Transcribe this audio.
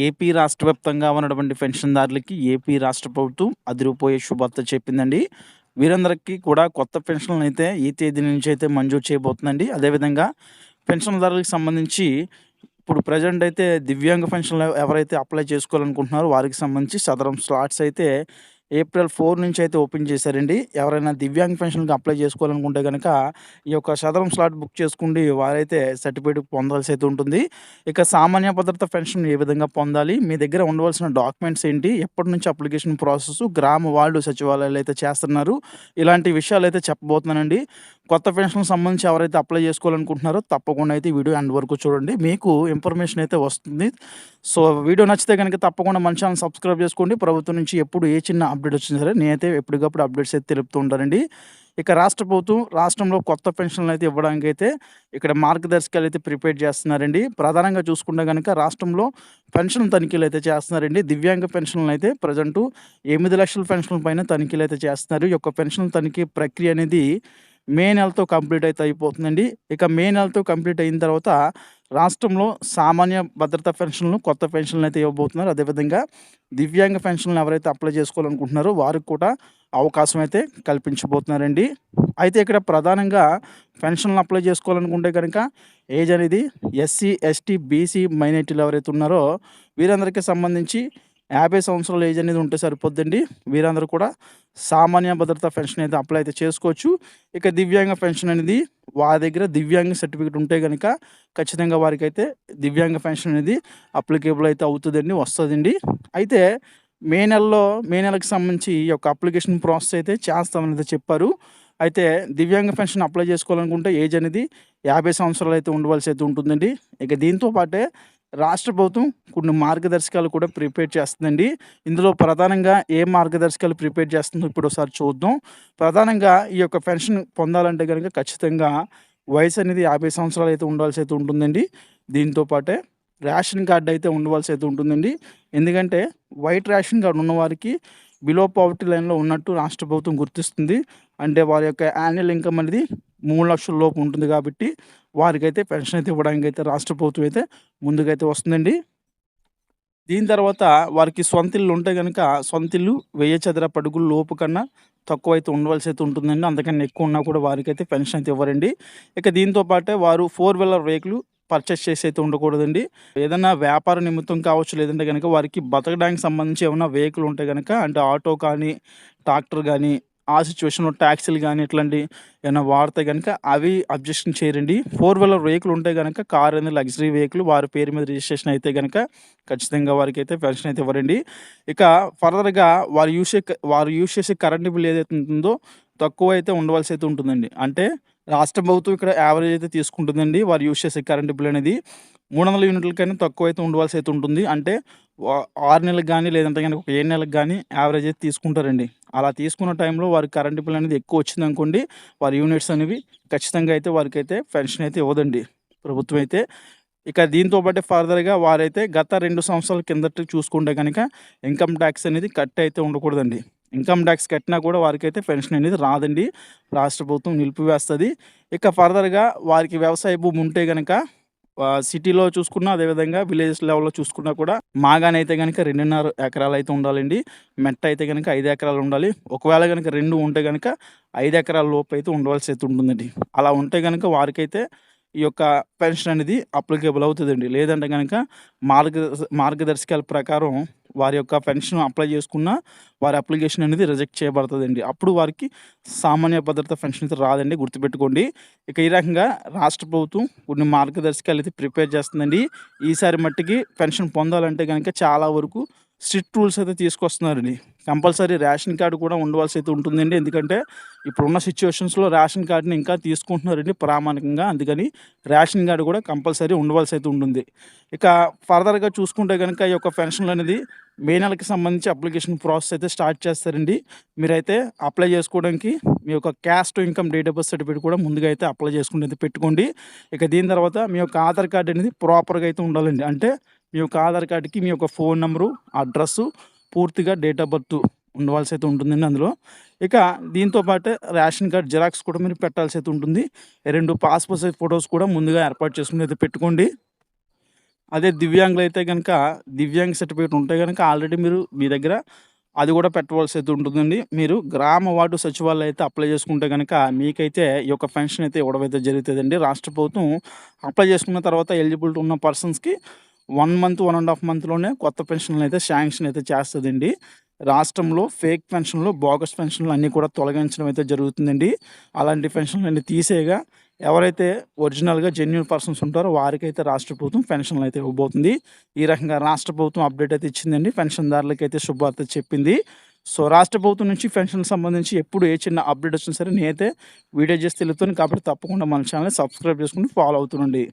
AP రాష్ట్ర వ్యాప్తంగా ఉన్నటువంటి పెన్షన్దారులకి ఏపీ రాష్ట్ర ప్రభుత్వం అదిరిపోయే శుభార్త చెప్పిందండి. వీరందరికీ కూడా కొత్త పెన్షన్లు అయితే ఈ తేదీ నుంచి అయితే మంజూరు చేయబోతుందండి. అదేవిధంగా పెన్షన్దారులకు సంబంధించి ఇప్పుడు ప్రజెంట్ అయితే దివ్యాంగ పెన్షన్లు ఎవరైతే అప్లై చేసుకోవాలనుకుంటున్నారో వారికి సంబంధించి సదరం స్లాట్స్ అయితే ఏప్రిల్ ఫోర్ నుంచి అయితే ఓపెన్ చేశారండి. ఎవరైనా దివ్యాంగ్ పెన్షన్కి అప్లై చేసుకోవాలనుకుంటే కనుక ఈ యొక్క సదరం స్లాట్ బుక్ చేసుకుండి వారైతే సర్టిఫికేట్ పొందాల్సి అయితే ఉంటుంది. ఇక సామాన్య భద్రత పెన్షన్ ఏ విధంగా పొందాలి? మీ దగ్గర ఉండవలసిన డాక్యుమెంట్స్ ఏంటి? ఎప్పటి నుంచి అప్లికేషన్ ప్రాసెస్ గ్రామ వార్డు సచివాలయాలు అయితే చేస్తున్నారు. ఇలాంటి విషయాలు అయితే చెప్పబోతున్నానండి. కొత్త పెన్షన్ సంబంధించి ఎవరైతే అప్లై చేసుకోవాలనుకుంటున్నారో తప్పకుండా అయితే వీడియో ఎండ్ వరకు చూడండి. మీకు ఇన్ఫర్మేషన్ అయితే వస్తుంది. సో వీడియో నచ్చితే కనుక తప్పకుండా మన ఛానల్ సబ్స్క్రైబ్ చేసుకోండి. ప్రభుత్వం నుంచి ఎప్పుడు ఏ చిన్న అప్డేట్ వచ్చినా సరే నేనైతే ఎప్పటికప్పుడు అప్డేట్స్ అయితే తెలుపుతూ ఉంటానండి. ఇక రాష్ట్ర ప్రభుత్వం రాష్ట్రంలో కొత్త పెన్షన్లు అయితే ఇవ్వడానికి అయితే ఇక్కడ మార్గదర్శకాలు అయితే ప్రిపేర్ చేస్తున్నారండి. ప్రధానంగా చూసుకుంటే కనుక రాష్ట్రంలో పెన్షన్ తనిఖీలు అయితే చేస్తున్నారండి. దివ్యాంగ పెన్షన్లు అయితే ప్రజెంటు ఎనిమిది లక్షల పెన్షన్ల పైన తనిఖీలు అయితే చేస్తున్నారు. ఈ యొక్క పెన్షన్ తనిఖీ ప్రక్రియ అనేది మే నెలతో కంప్లీట్ అయితే అయిపోతుందండి. ఇక మే నెలతో కంప్లీట్ అయిన తర్వాత రాష్ట్రంలో సామాన్య భద్రత పెన్షన్లు కొత్త పెన్షన్లు అయితే ఇవ్వబోతున్నారు. అదేవిధంగా దివ్యాంగ పెన్షన్లు ఎవరైతే అప్లై చేసుకోవాలనుకుంటున్నారో వారికి కూడా అవకాశం అయితే కల్పించబోతున్నారండి. అయితే ఇక్కడ ప్రధానంగా పెన్షన్లు అప్లై చేసుకోవాలనుకుంటే కనుక ఏజ్ అనేది ఎస్సీ ఎస్టీ బీసీ మైనార్టీలు ఎవరైతే ఉన్నారో వీరందరికీ సంబంధించి యాభై సంవత్సరాల ఏజ్ అనేది ఉంటే సరిపోద్దండి. వీరందరూ కూడా సామాన్య భద్రత పెన్షన్ అయితే అప్లై అయితే చేసుకోవచ్చు. ఇక దివ్యాంగ పెన్షన్ అనేది వారి దగ్గర దివ్యాంగ సర్టిఫికేట్ ఉంటే కనుక ఖచ్చితంగా వారికి అయితే దివ్యాంగ పెన్షన్ అనేది అప్లికేబుల్ అయితే అవుతుందండి వస్తుందండి. అయితే మే నెలలో మే నెలకు సంబంధించి ఈ యొక్క అప్లికేషన్ ప్రాసెస్ అయితే చేస్తామని అయితే చెప్పారు. అయితే దివ్యాంగ పెన్షన్ అప్లై చేసుకోవాలనుకుంటే ఏజ్ అనేది యాభై సంవత్సరాలు అయితే ఉండవలసి అయితే ఉంటుందండి. ఇక దీంతో పాటే రాష్ట్ర ప్రభుత్వం కొన్ని మార్గదర్శకాలు కూడా ప్రిపేర్ చేస్తుందండి. ఇందులో ప్రధానంగా ఏ మార్గదర్శకాలు ప్రిపేర్ చేస్తుందో ఇప్పుడు ఒకసారి చూద్దాం. ప్రధానంగా ఈ యొక్క పెన్షన్ పొందాలంటే కనుక ఖచ్చితంగా వయసు అనేది యాభై సంవత్సరాలు అయితే ఉండాల్సి అయితే ఉంటుందండి. దీంతో పాటే రేషన్ కార్డు అయితే ఉండవలసి అయితే ఉంటుందండి. ఎందుకంటే వైట్ రేషన్ కార్డు ఉన్నవారికి బిలో పావర్టీ లైన్లో ఉన్నట్టు రాష్ట్ర ప్రభుత్వం గుర్తిస్తుంది. అంటే వారి యొక్క యాన్యువల్ ఇన్కమ్ అనేది మూడు లక్షల లోపు ఉంటుంది కాబట్టి వారికైతే పెన్షన్ అయితే ఇవ్వడానికి అయితే రాష్ట్ర ప్రభుత్వం అయితే ముందుకైతే వస్తుందండి. దీని తర్వాత వారికి సొంత ఇల్లు ఉంటే కనుక సొంత ఇల్లు వెయ్యి చదర పడుగుల లోపు కన్నా తక్కువ అయితే ఉండవలసి అయితే ఉంటుందండి. అందుకని ఎక్కువ ఉన్నా కూడా వారికి అయితే పెన్షన్ అయితే ఇవ్వరండి. ఇక దీంతో పాటే వారు ఫోర్ వీలర్ వెహికల్ పర్చేస్ చేసి అయితే ఉండకూడదండి. ఏదైనా వ్యాపార నిమిత్తం కావచ్చు లేదంటే కనుక వారికి బతకడానికి సంబంధించి ఏమైనా వెహికల్ ఉంటే కనుక అంటే ఆటో కానీ ట్రాక్టర్ కానీ ఆ సిచ్యువేషన్లో ట్యాక్సీలు కానీ ఇట్లాంటి ఏమైనా వాడితే కనుక అవి అబ్జెక్షన్ చేయరండి. ఫోర్ వీలర్ వెహికల్ ఉంటే కనుక కార్ అనేది లగ్జరీ వెహికల్ వారి పేరు మీద రిజిస్ట్రేషన్ అయితే కనుక ఖచ్చితంగా వారికి అయితే పెన్షన్ అయితే ఇవ్వరండి. ఇక ఫర్దర్గా వారు యూస్ వారు యూస్ చేసే కరెంట్ బిల్ ఏదైతే ఉంటుందో తక్కువ అయితే ఉండవలసి అయితే ఉంటుందండి. అంటే రాష్ట్ర ప్రభుత్వం ఇక్కడ యావరేజ్ అయితే తీసుకుంటుందండి వారు యూస్ చేసే కరెంట్ బిల్ అనేది. మూడు వందల యూనిట్లకైనా తక్కువ అయితే ఉండవలసి అయితే ఉంటుంది. అంటే ఆరు నెలలకు కానీ లేదంటే కనుక ఒక ఏడు నెలలకు కానీ యావరేజ్ అయితే తీసుకుంటారండి. అలా తీసుకున్న టైంలో వారి కరెంట్ బిల్ అనేది ఎక్కువ వచ్చింది అనుకోండి వారి యూనిట్స్ అనేవి ఖచ్చితంగా అయితే వారికి అయితే పెన్షన్ అయితే ఇవ్వదండి. ప్రభుత్వం అయితే ఇక దీంతో పాటు ఫర్దర్గా వారైతే గత రెండు సంవత్సరాల కిందట చూసుకుంటే కనుక ఇన్కమ్ ట్యాక్స్ అనేది కట్ అయితే ఉండకూడదండి. ఇన్కమ్ ట్యాక్స్ కట్టినా కూడా వారికి అయితే పెన్షన్ అనేది రాదండి. రాష్ట్ర ప్రభుత్వం నిలిపివేస్తుంది. ఇక ఫర్దర్గా వారికి వ్యవసాయ భూమి ఉంటే కనుక సిటీలో చూసుకున్నా అదేవిధంగా విలేజెస్ లెవెల్లో చూసుకున్నా కూడా మాగానైతే అయితే కనుక రెండున్నర ఎకరాలు అయితే ఉండాలండి. మెట్ట అయితే కనుక ఐదు ఎకరాలు ఉండాలి. ఒకవేళ కనుక రెండు ఉంటే కనుక ఐదు ఎకరాల లోపు అయితే ఉండవలసి అయితే ఉంటుందండి. అలా ఉంటే కనుక వారికైతే ఈ యొక్క పెన్షన్ అనేది అప్లికేబుల్ అవుతుందండి. లేదంటే కనుక మార్గ మార్గదర్శకాల ప్రకారం వారి యొక్క పెన్షన్ అప్లై చేసుకున్న వారి అప్లికేషన్ అనేది రిజెక్ట్ చేయబడుతుందండి. అప్పుడు వారికి సామాన్య భద్రత పెన్షన్ అయితే రాదండి గుర్తుపెట్టుకోండి. ఇక ఈ రకంగా రాష్ట్ర ప్రభుత్వం కొన్ని మార్గదర్శకాలు అయితే ప్రిపేర్ చేస్తుందండి. ఈసారి మట్టికి పెన్షన్ పొందాలంటే కనుక చాలా వరకు స్ట్రిక్ట్ రూల్స్ అయితే తీసుకొస్తున్నారండి. కంపల్సరీ రేషన్ కార్డు కూడా ఉండవలసి అయితే ఉంటుందండి. ఎందుకంటే ఇప్పుడున్న సిచ్యువేషన్స్లో రేషన్ కార్డుని ఇంకా తీసుకుంటున్నారండి ప్రామాణికంగా. అందుకని రేషన్ కార్డు కూడా కంపల్సరీ ఉండవలసి అయితే ఉంటుంది. ఇక ఫర్దర్గా చూసుకుంటే కనుక ఈ యొక్క పెన్షన్లు అనేది మే నెలకి సంబంధించి అప్లికేషన్ ప్రాసెస్ అయితే స్టార్ట్ చేస్తారండి. మీరైతే అప్లై చేసుకోవడానికి మీ యొక్క caste income date of birth certificate కూడా ముందుగా అయితే అప్లై చేసుకుని అయితే పెట్టుకోండి. ఇక దీని తర్వాత మీ యొక్క ఆధార్ కార్డు అనేది ప్రాపర్గా అయితే ఉండాలండి. అంటే మీ యొక్క ఆధార్ కార్డుకి మీ యొక్క ఫోన్ నెంబరు అడ్రస్సు పూర్తిగా డేట్ ఆఫ్ బర్త్ ఉండవలసి అయితే ఉంటుందండి అందులో. ఇక దీంతోపాటు రేషన్ కార్డ్ జిరాక్స్ కూడా మీరు పెట్టాల్సి అయితే ఉంటుంది. రెండు పాస్పోర్ట్ సైజ్ ఫొటోస్ కూడా ముందుగా ఏర్పాటు చేసుకుని అయితే పెట్టుకోండి. అదే దివ్యాంగులు అయితే కనుక దివ్యాంగ్ సర్టిఫికేట్ ఉంటే కనుక ఆల్రెడీ మీరు మీ దగ్గర అది కూడా పెట్టవలసి అయితే ఉంటుందండి. మీరు గ్రామ వార్డు సచివాలయం అయితే అప్లై చేసుకుంటే కనుక మీకైతే ఈ యొక్క పెన్షన్ అయితే ఇవ్వడం అయితే జరుగుతుందండి. రాష్ట్ర ప్రభుత్వం అప్లై చేసుకున్న తర్వాత ఎలిజిబిలిటీ ఉన్న పర్సన్స్కి one month one and half మంత్లోనే కొత్త పెన్షన్లు అయితే శాంక్షన్ అయితే చేస్తుందండి. రాష్ట్రంలో ఫేక్ పెన్షన్లు బోగస్ పెన్షన్లు అన్నీ కూడా తొలగించడం అయితే జరుగుతుందండి. అలాంటి పెన్షన్లు అన్ని తీసేయగా ఎవరైతే ఒరిజినల్గా జెన్యున్ పర్సన్స్ ఉంటారో వారికైతే రాష్ట్ర ప్రభుత్వం పెన్షన్లు అయితే ఇవ్వబోతుంది. ఈ రకంగా రాష్ట్ర ప్రభుత్వం అప్డేట్ అయితే ఇచ్చిందండి. పెన్షన్దారులకి అయితే శుభార్త చెప్పింది. సో రాష్ట్ర ప్రభుత్వం నుంచి పెన్షన్ సంబంధించి ఎప్పుడు ఏ చిన్న అప్డేట్ వచ్చినా సరే నేనైతే వీడియో చేసి తెలుపుతాను. కాబట్టి తప్పకుండా మన ఛానల్ సబ్స్క్రైబ్ చేసుకుని ఫాలో అవుతుండండి.